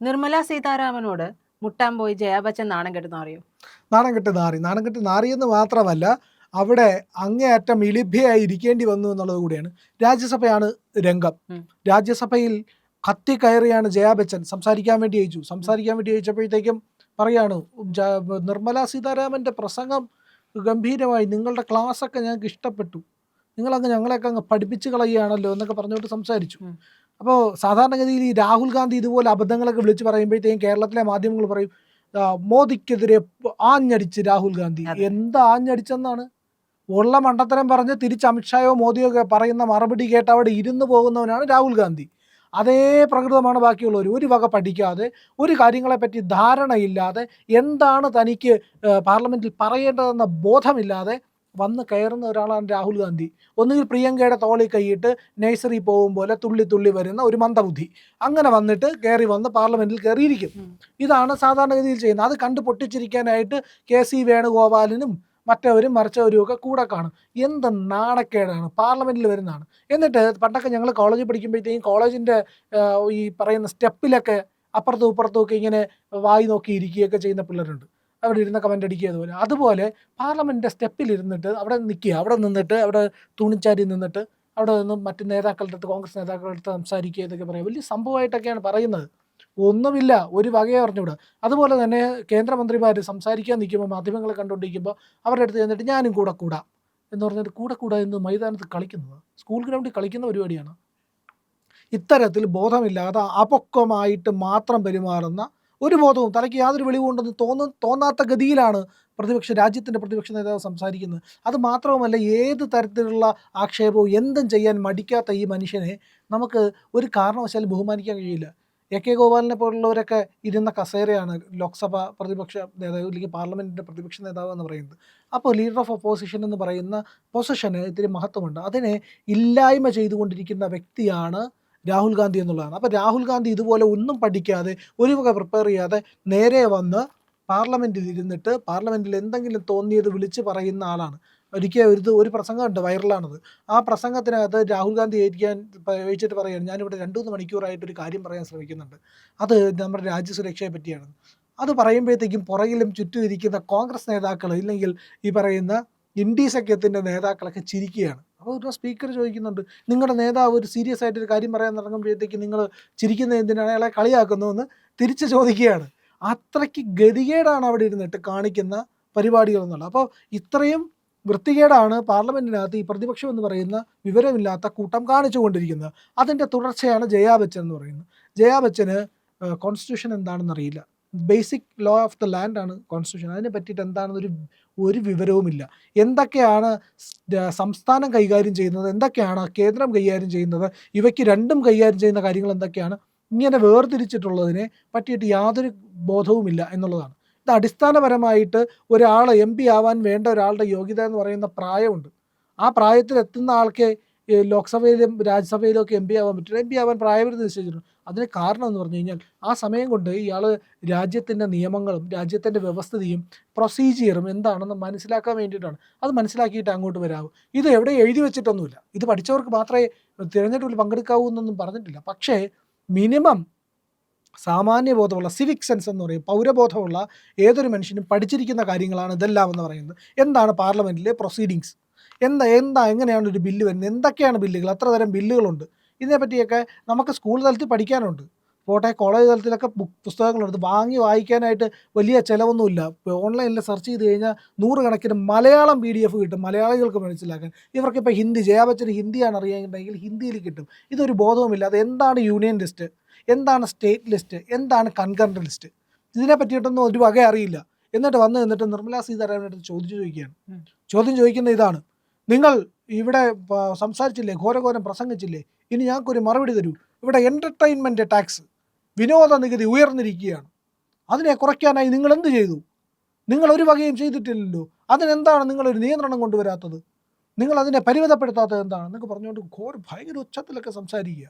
നിർമ്മല സീതാരാമനോട് മുട്ടാൻ പോയി ജയാ ബച്ചൻ നാണം കെട്ട് അറിയോ നാണം കെട്ട് നാറി. നാണം കെട്ട് നാറിയെന്ന് മാത്രമല്ല അവിടെ അങ്ങേയറ്റം ഇളിഭ്യയായി ഇരിക്കേണ്ടി വന്നു എന്നുള്ളത് കൂടിയാണ്. രാജ്യസഭയാണ് രംഗം. രാജ്യസഭയിൽ കത്തി കയറിയാണ് ജയാ ബച്ചൻ സംസാരിക്കാൻ വേണ്ടി അയച്ചു സംസാരിക്കാൻ വേണ്ടി അയച്ചപ്പോഴത്തേക്കും പറയാണ് നിർമ്മല സീതാരാമന്റെ പ്രസംഗം ഗംഭീരമായി. നിങ്ങളുടെ ക്ലാസ് ഒക്കെ ഞങ്ങൾക്ക് ഇഷ്ടപ്പെട്ടു നിങ്ങളങ്ങ് ഞങ്ങളെയൊക്കെ അങ്ങ് പഠിപ്പിച്ച് കളയുകയാണല്ലോ എന്നൊക്കെ പറഞ്ഞുകൊണ്ട് സംസാരിച്ചു. അപ്പോൾ സാധാരണഗതിയിൽ ഈ രാഹുൽ ഗാന്ധി ഇതുപോലെ അബദ്ധങ്ങളൊക്കെ വിളിച്ച് പറയുമ്പോഴത്തേക്കും കേരളത്തിലെ മാധ്യമങ്ങൾ പറയും മോദിക്കെതിരെ ആഞ്ഞടിച്ച് രാഹുൽ ഗാന്ധി. എന്താ ആഞ്ഞടിച്ചെന്നാണ്? ഉള്ള മണ്ടത്തരം പറഞ്ഞ് തിരിച്ച് അമിത്ഷായോ മോദിയോ ഒക്കെ പറയുന്ന മറുപടി കേട്ട് അവിടെ ഇരുന്ന് പോകുന്നവനാണ് രാഹുൽ ഗാന്ധി. അതേ പ്രകൃതമാണ് ബാക്കിയുള്ളവർ ഒരു വക പഠിക്കാതെ ഒരു കാര്യങ്ങളെപ്പറ്റി ധാരണയില്ലാതെ എന്താണ് തനിക്ക് പാർലമെന്റിൽ പറയേണ്ടതെന്ന ബോധമില്ലാതെ വന്ന് കയറുന്ന ഒരാളാണ് രാഹുൽ ഗാന്ധി. ഒന്നുകിൽ പ്രിയങ്കയുടെ തോളി കൈയിട്ട് നഴ്സറി പോകും പോലെ തുള്ളി തുള്ളി വരുന്ന ഒരു മന്ദബുദ്ധി. അങ്ങനെ വന്നിട്ട് കയറി വന്ന് പാർലമെന്റിൽ കയറിയിരിക്കും. ഇതാണ് സാധാരണഗതിയിൽ ചെയ്യുന്നത്. അത് കണ്ടു പൊട്ടിച്ചിരിക്കാനായിട്ട് കെ സി വേണുഗോപാലിനും മറ്റവരും മറിച്ചവരും ഒക്കെ കൂടെ കാണും. എന്ത് നാണക്കേടാണ്. പാർലമെന്റിൽ വരുന്നതാണ്. എന്നിട്ട് പണ്ടൊക്കെ ഞങ്ങൾ കോളേജിൽ പഠിക്കുമ്പോഴത്തേക്കും കോളേജിന്റെ ഈ പറയുന്ന സ്റ്റെപ്പിലൊക്കെ അപ്പുറത്തും ഇപ്പുറത്തും ഒക്കെ ഇങ്ങനെ വായി നോക്കി ഇരിക്കുകയൊക്കെ ചെയ്യുന്ന പിള്ളേരുണ്ട്. അവിടെ ഇരുന്ന കമന്റ് അടിക്കുക അതുപോലെ. അതുപോലെ പാർലമെന്റിന്റെ സ്റ്റെപ്പിൽ ഇരുന്നിട്ട് അവിടെ നിൽക്കുക. അവിടെ നിന്നിട്ട് അവിടെ തൂണിച്ചാരി നിന്നിട്ട് അവിടെ നിന്ന് മറ്റ് നേതാക്കളുടെ അടുത്ത് കോൺഗ്രസ് നേതാക്കളുടെ അടുത്ത് സംസാരിക്കുക ഇതൊക്കെ പറയാം. വലിയ സംഭവമായിട്ടൊക്കെയാണ് പറയുന്നത്. ഒന്നുമില്ല ഒരു വകയെ അറിഞ്ഞുകൂടാ. അതുപോലെ തന്നെ കേന്ദ്രമന്ത്രിമാർ സംസാരിക്കാൻ നിൽക്കുമ്പോൾ മാധ്യമങ്ങളെ കണ്ടുകൊണ്ടിരിക്കുമ്പോൾ അവരുടെ അടുത്ത് ചെന്നിട്ട് ഞാനും കൂടെ കൂടാം എന്ന് പറഞ്ഞിട്ട് കൂടെ കൂടാ എന്ന് മൈതാനത്ത് കളിക്കുന്നത് സ്കൂൾ ഗ്രൗണ്ടിൽ കളിക്കുന്ന പരിപാടിയാണ്. ഇത്തരത്തിൽ ബോധമില്ലാതെ അപക്വമായിട്ട് മാത്രം പെരുമാറുന്ന ഒരു ബോധവും തലയ്ക്ക് യാതൊരു വെളിവുണ്ടെന്ന് തോന്നും തോന്നാത്ത ഗതിയിലാണ് പ്രതിപക്ഷ രാജ്യത്തിന്റെ പ്രതിപക്ഷ നേതാവ് സംസാരിക്കുന്നത്. അത് മാത്രവുമല്ല ഏത് തരത്തിലുള്ള ആക്ഷേപവും എന്തും ചെയ്യാൻ മടിക്കാത്ത ഈ മനുഷ്യനെ നമുക്ക് ഒരു കാരണവശാലും ബഹുമാനിക്കാൻ കഴിയില്ല. എ കെ ഗോപാലിനെ പോലുള്ളവരൊക്കെ ഇരുന്ന കസേരയാണ് ലോക്സഭ പ്രതിപക്ഷ നേതാവ് അല്ലെങ്കിൽ പാർലമെന്റിന്റെ പ്രതിപക്ഷ നേതാവ് എന്ന് പറയുന്നത്. അപ്പോൾ ലീഡർ ഓഫ് ഒപ്പോസിഷൻ എന്ന് പറയുന്ന പൊസിഷന് ഇത്തിരി മഹത്വമുണ്ട്. അതിനെ ഇല്ലായ്മ ചെയ്തുകൊണ്ടിരിക്കുന്ന വ്യക്തിയാണ് രാഹുൽ ഗാന്ധി എന്നുള്ളതാണ്. അപ്പോൾ രാഹുൽ ഗാന്ധി ഇതുപോലെ ഒന്നും പഠിക്കാതെ ഒരു വക പ്രിപ്പയർ ചെയ്യാതെ നേരെ വന്ന് പാർലമെന്റിൽ ഇരുന്നിട്ട് പാർലമെന്റിൽ എന്തെങ്കിലും തോന്നിയത് വിളിച്ച് പറയുന്ന ആളാണ്. ഒരിക്കൽ ഒരു ഒരു പ്രസംഗമുണ്ട് വൈറലാണത് ആ പ്രസംഗത്തിനകത്ത് രാഹുൽ ഗാന്ധി ഏരിക്കാൻ വെച്ചിട്ട് പറയുകയാണ് ഞാനിവിടെ രണ്ടു മൂന്ന് മണിക്കൂറായിട്ട് ഒരു കാര്യം പറയാൻ ശ്രമിക്കുന്നുണ്ട്. അത് നമ്മുടെ രാജ്യസുരക്ഷയെ പറ്റിയാണ്. അത് പറയുമ്പോഴത്തേക്കും പുറകിലും ചുറ്റും ഇരിക്കുന്ന കോൺഗ്രസ് നേതാക്കൾ ഇല്ലെങ്കിൽ ഈ പറയുന്ന ഇന്ത്യ സഖ്യത്തിന്റെ നേതാക്കളൊക്കെ ചിരിക്കുകയാണ്. അപ്പോൾ ഒരു സ്പീക്കർ ചോദിക്കുന്നുണ്ട് നിങ്ങളുടെ നേതാവ് ഒരു സീരിയസ് ആയിട്ട് ഒരു കാര്യം പറയാൻ തുടങ്ങുമ്പോഴത്തേക്ക് നിങ്ങൾ ചിരിക്കുന്ന എന്തിനാണ് അയാളെ കളിയാക്കുന്നതെന്ന് തിരിച്ച് ചോദിക്കുകയാണ്. അത്രയ്ക്ക് ഗതികേടാണ് അവിടെ ഇരുന്നിട്ട് കാണിക്കുന്ന പരിപാടികൾ എന്നുള്ളത് അപ്പോൾ ഇത്രയും വൃത്തികേടാണ് പാർലമെന്റിനകത്ത് ഈ പ്രതിപക്ഷം എന്ന് പറയുന്ന വിവരമില്ലാത്ത കൂട്ടം കാണിച്ചുകൊണ്ടിരിക്കുന്നത് അതിന്റെ തുടർച്ചയാണ് ജയാ ബച്ചൻ എന്ന് പറയുന്നത്. ജയാ ബച്ചന് കോൺസ്റ്റിറ്റ്യൂഷൻ എന്താണെന്ന് അറിയില്ല basic law of the land ആണ് കോൺസ്റ്റിറ്റ്യൂഷൻ. അതിനെ പറ്റിയിട്ട് എന്താണെന്നൊരു ഒരു വിവരവുമില്ല. എന്തൊക്കെയാണ് സംസ്ഥാനം കൈകാര്യം ചെയ്യുന്നത്? എന്തൊക്കെയാണ് കേന്ദ്രം കൈകാര്യം ചെയ്യുന്നത്? ഇവയ്ക്ക് രണ്ടും കൈകാര്യം ചെയ്യുന്ന കാര്യങ്ങൾ എന്തൊക്കെയാണ്? ഇങ്ങനെ വേർതിരിച്ചിട്ടുള്ളതിനെ പറ്റിയിട്ട് യാതൊരു ബോധവുമില്ല എന്നുള്ളതാണ്. ഇത് അടിസ്ഥാനപരമായിട്ട് ഒരാൾ എം പി ആവാൻ വേണ്ട ഒരാളുടെ യോഗ്യത എന്ന് പറയുന്ന പ്രായമുണ്ട്. ആ പ്രായത്തിൽ എത്തുന്ന ആൾക്ക് ലോക്സഭയിലും രാജ്യസഭയിലും ഒക്കെ എം പി ആവാൻ പറ്റില്ല. എം പി ആവാൻ പ്രായപരിധി നിശ്ചയിച്ചിട്ടുണ്ട്. അതിന് കാരണം എന്ന് പറഞ്ഞു കഴിഞ്ഞാൽ ആ സമയം കൊണ്ട് ഇയാൾ രാജ്യത്തിന്റെ നിയമങ്ങളും രാജ്യത്തിന്റെ വ്യവസ്ഥിതിയും പ്രൊസീജിയറും എന്താണെന്ന് മനസ്സിലാക്കാൻ വേണ്ടിയിട്ടാണ്. അത് മനസ്സിലാക്കിയിട്ട് അങ്ങോട്ട് വരാവൂ. ഇത് എവിടെ എഴുതി വെച്ചിട്ടൊന്നുമില്ല. ഇത് പഠിച്ചവർക്ക് മാത്രമേ തിരഞ്ഞെടുപ്പിൽ പങ്കെടുക്കാവൂ എന്നൊന്നും പറഞ്ഞിട്ടില്ല. പക്ഷേ മിനിമം സാമാന്യ ബോധമുള്ള സിവിക് സെൻസ് എന്ന് പറയും പൗരബോധമുള്ള ഏതൊരു മനുഷ്യനും പഠിച്ചിരിക്കുന്ന കാര്യങ്ങളാണ് ഇതെല്ലാം എന്ന് പറയുന്നത്. എന്താണ് പാർലമെന്റിലെ പ്രൊസീഡിങ്സ് എന്താ എന്താ എങ്ങനെയാണ് ഒരു ബില്ല് വരുന്നത്? എന്തൊക്കെയാണ് ബില്ലുകൾ അത്ര തരം ബില്ലുകളുണ്ട് ഇതിനെപ്പറ്റിയൊക്കെ നമുക്ക് സ്കൂൾ തലത്തിൽ പഠിക്കാനുണ്ട്. പോട്ടെ കോളേജ് തലത്തിലൊക്കെ ബുക്ക് പുസ്തകങ്ങളുണ്ട്. വാങ്ങി വായിക്കാനായിട്ട് വലിയ ചിലവൊന്നുമില്ല. ഓൺലൈനിൽ സെർച്ച് ചെയ്ത് കഴിഞ്ഞാൽ നൂറുകണക്കിന് മലയാളം പി ഡി എഫ് കിട്ടും. മലയാളികൾക്ക് മനസ്സിലാക്കാൻ. ഇവർക്കിപ്പോൾ ഹിന്ദി ജയാബച്ചന് ഹിന്ദിയാണ് അറിയാമെങ്കിൽ ഹിന്ദിയിൽ കിട്ടും. ഇതൊരു ബോധവുമില്ല. അത് എന്താണ് യൂണിയൻ ലിസ്റ്റ് എന്താണ് സ്റ്റേറ്റ് ലിസ്റ്റ് എന്താണ് കൺകറന്റ് ലിസ്റ്റ് ഇതിനെ പറ്റിയിട്ടൊന്നും ഒരു വക അറിയില്ല. എന്നിട്ട് വന്ന് നിന്നിട്ട് നിർമ്മലാ സീതാരാമനായിട്ട് ചോദിച്ചു ചോദിക്കുകയാണ്. ചോദ്യം ചോദിക്കുന്നത് ഇതാണ്. നിങ്ങൾ ഇവിടെ സംസാരിച്ചില്ലേ? ഘോരഘോരം പ്രസംഗിച്ചില്ലേ? ഇനി ഞങ്ങൾക്കൊരു മറുപടി തരൂ. ഇവിടെ എന്റർടൈൻമെന്റ് ടാക്സ് വിനോദ നികുതി ഉയർന്നിരിക്കുകയാണ്. അതിനെ കുറയ്ക്കാനായി നിങ്ങൾ എന്ത് ചെയ്തു? നിങ്ങൾ ഒരു വകയും ചെയ്തിട്ടില്ലല്ലോ. അതിനെന്താണ് നിങ്ങളൊരു നിയന്ത്രണം കൊണ്ടുവരാത്തത്? നിങ്ങൾ അതിനെ പരിമിതപ്പെടുത്താത്തത് എന്താണ്? എന്നൊക്കെ പറഞ്ഞുകൊണ്ട് ഘോര ഭയങ്കര ഉച്ചത്തിലൊക്കെ സംസാരിക്കുക.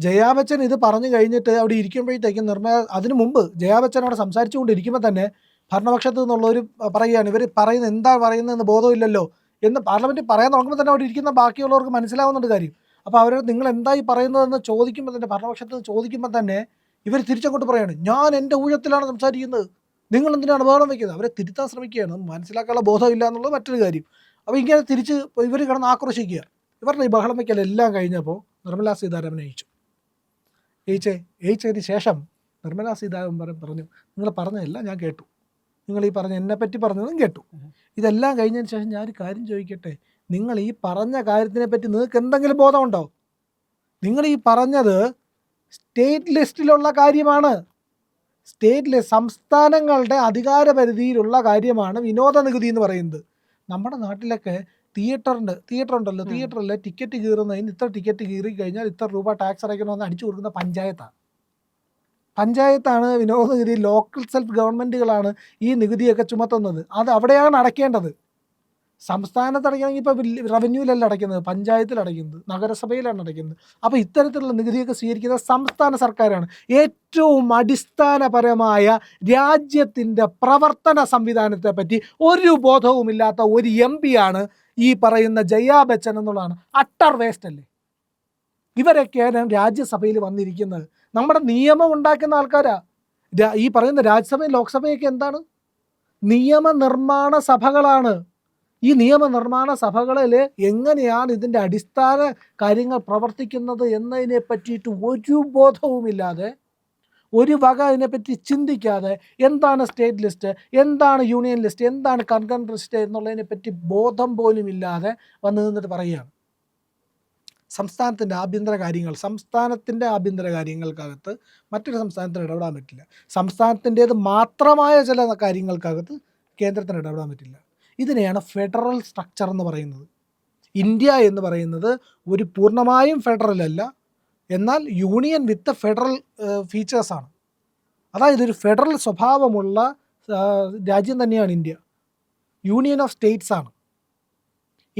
ജയാ ബച്ചൻ ഇത് പറഞ്ഞു കഴിഞ്ഞിട്ട് അവിടെ ഇരിക്കുമ്പോഴത്തേക്കും നിർമ്മല അതിനു മുമ്പ് ജയാ ബച്ചൻ അവിടെ സംസാരിച്ചുകൊണ്ടിരിക്കുമ്പോൾ തന്നെ ഭരണപക്ഷത്ത് നിന്നുള്ളവർ പറയുകയാണ് ഇവർ പറയുന്നത് എന്താ പറയുന്നതെന്ന് ബോധമില്ലല്ലോ. എന്ന് പാർലമെന്റിൽ പറയാൻ തുടങ്ങുമ്പോൾ തന്നെ അവിടെ ഇരിക്കുന്ന ബാക്കിയുള്ളവർക്ക് മനസ്സിലാവുന്നുണ്ട് കാര്യം. അപ്പോൾ അവർ നിങ്ങൾ എന്തായി പറയുന്നതെന്ന് ചോദിക്കുമ്പോൾ തന്നെ ഭരണപക്ഷത്ത് ചോദിക്കുമ്പോൾ തന്നെ ഇവർ തിരിച്ചങ്ങോട്ട് പറയാണ് ഞാൻ എന്റെ ഊഴത്തിലാണ് സംസാരിക്കുന്നത്. നിങ്ങൾ എന്തിനാണ് ബഹളം വയ്ക്കുന്നത് അവരെ തിരുത്താൻ ശ്രമിക്കുകയാണ്. മനസ്സിലാക്കാനുള്ള ബോധമില്ല എന്നുള്ളത് മറ്റൊരു കാര്യം. അപ്പോൾ ഇങ്ങനെ തിരിച്ച് ഇവർ കിടന്ന് ആക്രോശിക്കുക. ഇവരുടെ ഈ ബഹളം വയ്ക്കൽ എല്ലാം കഴിഞ്ഞപ്പോൾ നിർമ്മലാ സീതാരാമൻ അയച്ചു ഏച്ചേ ഏച്ചതിന് ശേഷം നിർമ്മലാ സീതാരാമൻ പറഞ്ഞു നിങ്ങൾ പറഞ്ഞതെല്ലാം ഞാൻ കേട്ടു. നിങ്ങൾ ഈ പറഞ്ഞ എന്നെ പറ്റി പറഞ്ഞതും കേട്ടു. ഇതെല്ലാം കഴിഞ്ഞതിന് ശേഷം ഞാൻ ഒരു കാര്യം ചോദിക്കട്ടെ? നിങ്ങൾ ഈ പറഞ്ഞ കാര്യത്തിനെ പറ്റി നിങ്ങൾക്ക് എന്തെങ്കിലും ബോധമുണ്ടോ? നിങ്ങൾ ഈ പറഞ്ഞത് സ്റ്റേറ്റ് ലിസ്റ്റിലുള്ള കാര്യമാണ്. സ്റ്റേറ്റ് ലിസ്റ്റ് സംസ്ഥാനങ്ങളുടെ അധികാര പരിധിയിലുള്ള കാര്യമാണ് വിനോദ നികുതി എന്ന് പറയുന്നത്. നമ്മുടെ നാട്ടിലൊക്കെ തിയേറ്ററിന്റെ തിയേറ്റർ ഉണ്ടല്ലോ തിയേറ്ററിലെ തിയേറ്ററിൽ ടിക്കറ്റ് കീറുന്നതിന് ഇത്ര ടിക്കറ്റ് കീറി കഴിഞ്ഞാൽ ഇത്ര രൂപ ടാക്സ് അടയ്ക്കണമെന്ന് അടിച്ചു കൊടുക്കുന്ന പഞ്ചായത്താണ്. പഞ്ചായത്താണ് വിനോദ നികുതി ലോക്കൽ സെൽഫ് ഗവൺമെന്റുകളാണ് ഈ നികുതിയൊക്കെ ചുമത്തുന്നത്. അത് അവിടെയാണ് അടയ്ക്കേണ്ടത്. സംസ്ഥാനത്ത് അടയ്ക്കണമെങ്കിൽ ഇപ്പോൾ റവന്യൂവിലല്ല അടയ്ക്കുന്നത്. പഞ്ചായത്തിൽ അടയ്ക്കുന്നത്. നഗരസഭയിലാണ് അടയ്ക്കുന്നത്. അപ്പോൾ ഇത്തരത്തിലുള്ള നികുതിയൊക്കെ സ്വീകരിക്കുന്നത് സംസ്ഥാന സർക്കാരാണ്. ഏറ്റവും അടിസ്ഥാനപരമായ രാജ്യത്തിന്റെ പ്രവർത്തന സംവിധാനത്തെ പറ്റി ഒരു ബോധവുമില്ലാത്ത ഒരു എം ആണ് ഈ പറയുന്ന ജയാ ബച്ചൻ എന്നുള്ളതാണ്. അട്ടർ വേസ്റ്റ് അല്ലേ? ഇവരൊക്കെയാണ് രാജ്യസഭയിൽ വന്നിരിക്കുന്നത്. നമ്മുടെ നിയമം ഉണ്ടാക്കുന്ന ആൾക്കാരാ. ഈ പറയുന്ന രാജ്യസഭയും ലോക്സഭയൊക്കെ എന്താണ്? നിയമനിർമ്മാണ സഭകളാണ്. ഈ നിയമനിർമ്മാണ സഭകളിൽ എങ്ങനെയാണ് ഇതിന്റെ അടിസ്ഥാന കാര്യങ്ങൾ പ്രവർത്തിക്കുന്നത് എന്നതിനെ പറ്റിയിട്ട് ഒരു ബോധവുമില്ലാതെ ഒരു വക അതിനെപ്പറ്റി ചിന്തിക്കാതെ എന്താണ് സ്റ്റേറ്റ് ലിസ്റ്റ് എന്താണ് യൂണിയൻ ലിസ്റ്റ് എന്താണ് കൺകൺ ലിസ്റ്റ് എന്നുള്ളതിനെപ്പറ്റി ബോധം പോലും ഇല്ലാതെ വന്ന് നിന്നിട്ട് പറയുകയാണ്. സംസ്ഥാനത്തിന്റെ ആഭ്യന്തര കാര്യങ്ങൾ സംസ്ഥാനത്തിന്റെ ആഭ്യന്തര കാര്യങ്ങൾക്കകത്ത് മറ്റൊരു സംസ്ഥാനത്തിന് ഇടപെടാൻ പറ്റില്ല. സംസ്ഥാനത്തിന്റേത് മാത്രമായ ചില കാര്യങ്ങൾക്കകത്ത് കേന്ദ്രത്തിന് ഇടപെടാൻ പറ്റില്ല. ഇതിനെയാണ് ഫെഡറൽ സ്ട്രക്ചർ എന്ന് പറയുന്നത്. ഇന്ത്യ എന്ന് പറയുന്നത് ഒരു പൂർണമായും ഫെഡറൽ അല്ല. എന്നാൽ യൂണിയൻ വിത്ത് ഫെഡറൽ ഫീച്ചേഴ്സാണ് അതായത് ഒരു ഫെഡറൽ സ്വഭാവമുള്ള രാജ്യം തന്നെയാണ് ഇന്ത്യ. യൂണിയൻ ഓഫ് സ്റ്റേറ്റ്സ് ആണ്.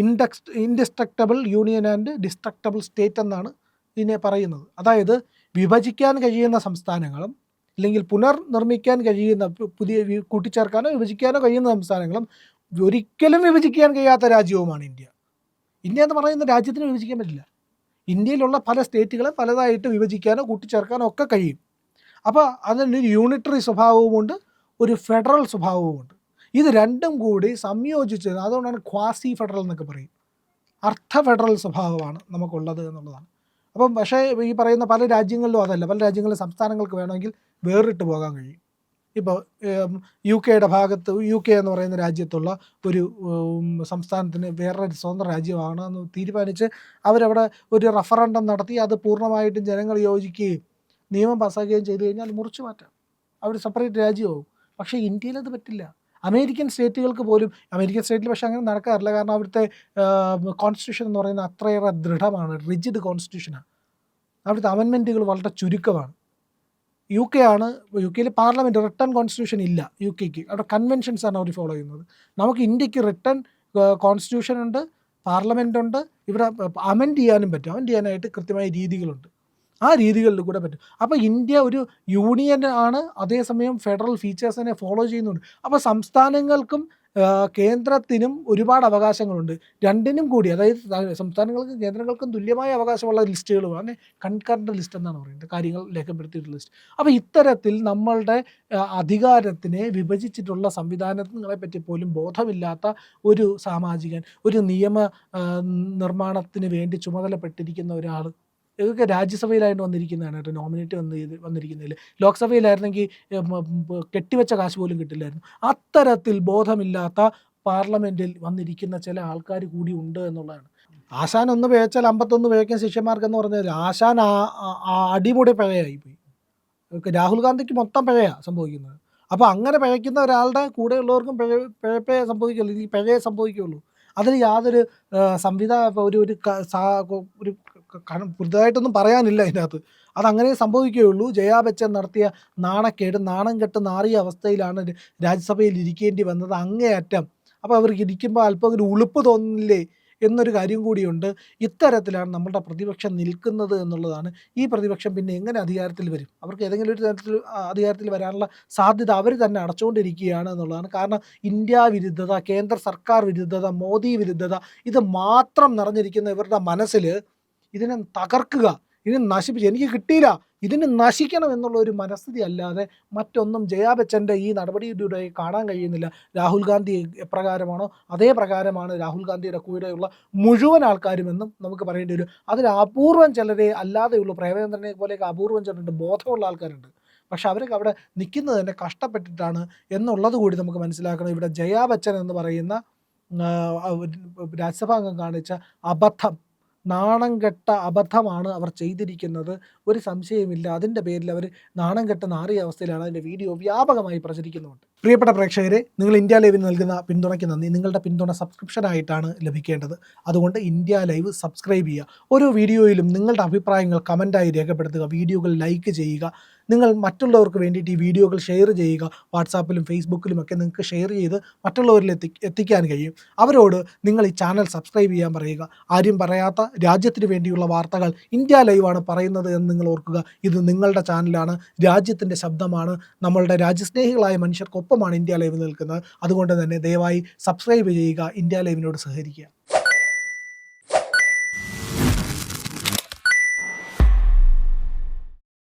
Index indestructible union and destructible state എന്നാണ് ഇതിനെ പറയുന്നത്. അതായത് വിഭജിക്കാൻ കഴിയുന്ന സംസ്ഥാനങ്ങളും അല്ലെങ്കിൽ പുനർനിർമ്മിക്കാൻ കഴിയുന്ന പുതിയ കൂട്ടിച്ചേർക്കാനോ വിഭജിക്കാനോ കഴിയുന്ന സംസ്ഥാനങ്ങളും ഒരിക്കലും വിഭജിക്കാൻ കഴിയാത്ത രാജ്യവുമാണ് ഇന്ത്യ. ഇന്ത്യ എന്ന് പറയുന്ന രാജ്യത്തിന് വിഭജിക്കാൻ പറ്റില്ല. ഇന്ത്യയിലുള്ള പല സ്റ്റേറ്റുകളെ പലതായിട്ട് വിഭജിക്കാനോ കൂട്ടിച്ചേർക്കാനോ ഒക്കെ കഴിയും. അപ്പോൾ അതിനൊരു യൂണിറ്ററി സ്വഭാവവുമുണ്ട് ഒരു ഫെഡറൽ സ്വഭാവവുമുണ്ട്. ഇത് രണ്ടും കൂടി സംയോജിച്ച് അതുകൊണ്ടാണ് ക്വാസി ഫെഡറൽ എന്നൊക്കെ പറയും. അർത്ഥ ഫെഡറൽ സ്വഭാവമാണ് നമുക്കുള്ളത് എന്നുള്ളതാണ്. അപ്പം പക്ഷേ ഈ പറയുന്ന പല രാജ്യങ്ങളിലും അതല്ല. പല രാജ്യങ്ങളിലും സംസ്ഥാനങ്ങൾക്ക് വേണമെങ്കിൽ വേറിട്ട് പോകാൻ കഴിയും. ഇപ്പോൾ യു കെയുടെ ഭാഗത്ത് യു കെ എന്ന് പറയുന്ന രാജ്യത്തുള്ള ഒരു സംസ്ഥാനത്തിന് വേറൊരു സ്വതന്ത്ര രാജ്യമാണ് എന്ന് തീരുമാനിച്ച് അവരവിടെ ഒരു റഫറൻഡം നടത്തി അത് പൂർണമായിട്ടും ജനങ്ങൾ യോജിക്കുകയും നിയമം പാസ്സാക്കുകയും ചെയ്തു കഴിഞ്ഞാൽ മുറിച്ചു മാറ്റാം. അവർ സെപ്പറേറ്റ് രാജ്യമാവും. പക്ഷേ ഇന്ത്യയിൽ അത് പറ്റില്ല. അമേരിക്കൻ സ്റ്റേറ്റുകൾക്ക് പോലും അമേരിക്കൻ സ്റ്റേറ്റിൽ പക്ഷേ അങ്ങനെ നടക്കാറില്ല. കാരണം അവിടുത്തെ കോൺസ്റ്റിറ്റ്യൂഷൻ എന്ന് പറയുന്നത് അത്രയേറെ ദൃഢമാണ് റിജിഡ് കോൺസ്റ്റിറ്റ്യൂഷനാണ്. അവിടുത്തെ അമെൻമെന്റുകൾ വളരെ ചുരുക്കമാണ്. യു കെ ആണ് യു കെയിൽ പാർലമെന്റ് റിട്ടേൺ കോൺസ്റ്റിറ്റ്യൂഷൻ ഇല്ല യു കെക്ക് അവിടെ കൺവെൻഷൻസ് ആണ് അവർ ഫോളോ ചെയ്യുന്നത്. നമുക്ക് ഇന്ത്യയ്ക്ക് റിട്ടേൺ കോൺസ്റ്റിറ്റ്യൂഷൻ ഉണ്ട് പാർലമെന്റ് ഉണ്ട്. ഇവിടെ അമെൻഡ് ചെയ്യാനും പറ്റും. അമെൻഡ് ചെയ്യാനായിട്ട് കൃത്യമായ രീതികളുണ്ട്. ആ രീതികളിൽ കൂടെ പറ്റും. അപ്പോൾ ഇന്ത്യ ഒരു യൂണിയൻ ആണ് അതേസമയം ഫെഡറൽ ഫീച്ചേഴ്സിനെ ഫോളോ ചെയ്യുന്നുണ്ട്. അപ്പോൾ സംസ്ഥാനങ്ങൾക്കും കേന്ദ്രത്തിനും ഒരുപാട് അവകാശങ്ങളുണ്ട്. രണ്ടിനും കൂടി അതായത് സംസ്ഥാനങ്ങൾക്കും കേന്ദ്രങ്ങൾക്കും തുല്യമായ അവകാശമുള്ള ലിസ്റ്റുകളുമാണ് കൺകറന്റ് ലിസ്റ്റ് എന്നാണ് പറയുന്നത് കാര്യങ്ങൾ രേഖപ്പെടുത്തിയിട്ടുള്ള ലിസ്റ്റ് അപ്പോൾ ഇത്തരത്തിൽ നമ്മളുടെ അധികാരത്തിനെ വിഭജിച്ചിട്ടുള്ള സംവിധാനങ്ങളെ പറ്റി പോലും ബോധമില്ലാത്ത ഒരു സാമാജികൻ ഒരു നിയമ നിർമ്മാണത്തിന് വേണ്ടി ചുമതലപ്പെട്ടിരിക്കുന്ന ഒരാൾ ഇതൊക്കെ രാജ്യസഭയിലായിട്ട് വന്നിരിക്കുന്നതാണ് കേട്ടോ. നോമിനേറ്റ് വന്ന് വന്നിരിക്കുന്നതിൽ ലോക്സഭയിലായിരുന്നെങ്കിൽ കെട്ടിവെച്ച കാശ് പോലും കിട്ടില്ലായിരുന്നു. അത്തരത്തിൽ ബോധമില്ലാത്ത പാർലമെന്റിൽ വന്നിരിക്കുന്ന ചില ആൾക്കാർ കൂടി ഉണ്ട് എന്നുള്ളതാണ്. ആശാൻ ഒന്ന് പിഴച്ചാൽ അമ്പത്തൊന്ന് പേക്കാൻ ശിഷ്യന്മാർക്ക് എന്ന് പറഞ്ഞാൽ ആശാൻ അടിമുടി ഒക്കെ രാഹുൽ ഗാന്ധിക്ക് മൊത്തം പിഴയാണ് സംഭവിക്കുന്നത്. അപ്പോൾ അങ്ങനെ പിഴയ്ക്കുന്ന ഒരാളുടെ കൂടെയുള്ളവർക്കും പിഴ പിഴപ്പേ സംഭവിക്കുള്ളൂ. ഈ പിഴയെ സംഭവിക്കുള്ളൂ. അതിൽ യാതൊരു സംവിധാന സംവിധാ ഒരു ഒരു ഒരു പുതുതായിട്ടൊന്നും പറയാനില്ല അതിനകത്ത്. അതങ്ങനെ സംഭവിക്കുകയുള്ളൂ. ജയാ ബച്ചൻ നടത്തിയ നാണക്കേട് നാണം കെട്ട് നാറിയ അവസ്ഥയിലാണ് രാജ്യസഭയിൽ ഇരിക്കേണ്ടി വന്നത് അങ്ങേയറ്റം. അപ്പോൾ അവർക്ക് ഇരിക്കുമ്പോൾ അല്പം ഒരു ഉളുപ്പ് തോന്നുന്നില്ലേ എന്നൊരു കാര്യം കൂടിയുണ്ട്. ഇത്തരത്തിലാണ് നമ്മളുടെ പ്രതിപക്ഷം നിൽക്കുന്നത് എന്നുള്ളതാണ്. ഈ പ്രതിപക്ഷം പിന്നെ എങ്ങനെ അധികാരത്തിൽ വരും? അവർക്ക് ഏതെങ്കിലും ഒരു തരത്തിൽ അധികാരത്തിൽ വരാനുള്ള സാധ്യത അവർ തന്നെ അടച്ചുകൊണ്ടിരിക്കുകയാണ് എന്നുള്ളതാണ്. കാരണം ഇന്ത്യ വിരുദ്ധത കേന്ദ്ര സർക്കാർ വിരുദ്ധത മോദി വിരുദ്ധത ഇത് മാത്രം നിറഞ്ഞിരിക്കുന്ന ഇവരുടെ മനസ്സിൽ ഇതിനെ തകർക്കുക ഇതിനെ നശിപ്പിച്ച് എനിക്ക് കിട്ടിയില്ല ഇതിന് നശിക്കണം എന്നുള്ള ഒരു മനസ്ഥിതി അല്ലാതെ മറ്റൊന്നും ജയാ ബച്ചന്റെ ഈ നടപടിയിലൂടെ കാണാൻ കഴിയുന്നില്ല. രാഹുൽ ഗാന്ധി എപ്രകാരമാണോ അതേ പ്രകാരമാണ് രാഹുൽ ഗാന്ധിയുടെ കൂടെയുള്ള മുഴുവൻ ആൾക്കാരുമെന്നും നമുക്ക് പറയേണ്ടി വരും. അതിൽ അപൂർവം ചിലരെ അല്ലാതെയുള്ളൂ പ്രേമചന്ദ്രനെ പോലെയൊക്കെ അപൂർവം ചിലരുണ്ട് ബോധമുള്ള ആൾക്കാരുണ്ട്. പക്ഷെ അവരൊക്കെ അവിടെ നിൽക്കുന്നത് തന്നെ കഷ്ടപ്പെട്ടിട്ടാണ് എന്നുള്ളത് കൂടി നമുക്ക് മനസ്സിലാക്കണം. ഇവിടെ ജയാ ബച്ചൻ എന്ന് പറയുന്ന രാജ്യസഭാംഗം കാണിച്ച അബദ്ധം. നാണം കെട്ട അബദ്ധമാണ് അവർ ചെയ്തിരിക്കുന്നത്. ഒരു സംശയമില്ല അതിന്റെ പേരിൽ അവർ നാണം കെട്ട നാറിയ അവസ്ഥയിലാണ് അതിന്റെ വീഡിയോ വ്യാപകമായി പ്രചരിക്കുന്നുണ്ട്. പ്രിയപ്പെട്ട പ്രേക്ഷകരെ നിങ്ങൾ ഇന്ത്യ ലൈവിന് നൽകുന്ന പിന്തുണയ്ക്ക് നന്ദി. നിങ്ങളുടെ പിന്തുണ സബ്സ്ക്രിപ്ഷനായിട്ടാണ് ലഭിക്കേണ്ടത്. അതുകൊണ്ട് ഇന്ത്യ ലൈവ് സബ്സ്ക്രൈബ് ചെയ്യുക. ഓരോ വീഡിയോയിലും നിങ്ങളുടെ അഭിപ്രായങ്ങൾ കമന്റായി രേഖപ്പെടുത്തുക. വീഡിയോകൾ ലൈക്ക് ചെയ്യുക. നിങ്ങൾ മറ്റുള്ളവർക്ക് വേണ്ടിയിട്ട് ഈ വീഡിയോകൾ ഷെയർ ചെയ്യുക. വാട്സാപ്പിലും ഫേസ്ബുക്കിലും ഒക്കെ നിങ്ങൾക്ക് ഷെയർ ചെയ്ത് മറ്റുള്ളവരിൽ എത്തി എത്തിക്കാൻ കഴിയും. അവരോട് നിങ്ങൾ ഈ ചാനൽ സബ്സ്ക്രൈബ് ചെയ്യാൻ പറയുക. ആരും പറയാത്ത രാജ്യത്തിന് വേണ്ടിയുള്ള വാർത്തകൾ ഇന്ത്യ ലൈവാണ് പറയുന്നത് എന്ന് നിങ്ങൾ ഓർക്കുക. ഇത് നിങ്ങളുടെ ചാനലാണ് രാജ്യത്തിന്റെ ശബ്ദമാണ്. നമ്മളുടെ രാജ്യസ്നേഹികളായ മനുഷ്യർക്കൊപ്പമാണ് ഇന്ത്യ ലൈവ് നിൽക്കുന്നത്. അതുകൊണ്ട് തന്നെ ദയവായി സബ്സ്ക്രൈബ് ചെയ്യുക ഇന്ത്യ ലൈവിനോട് സഹകരിക്കുക.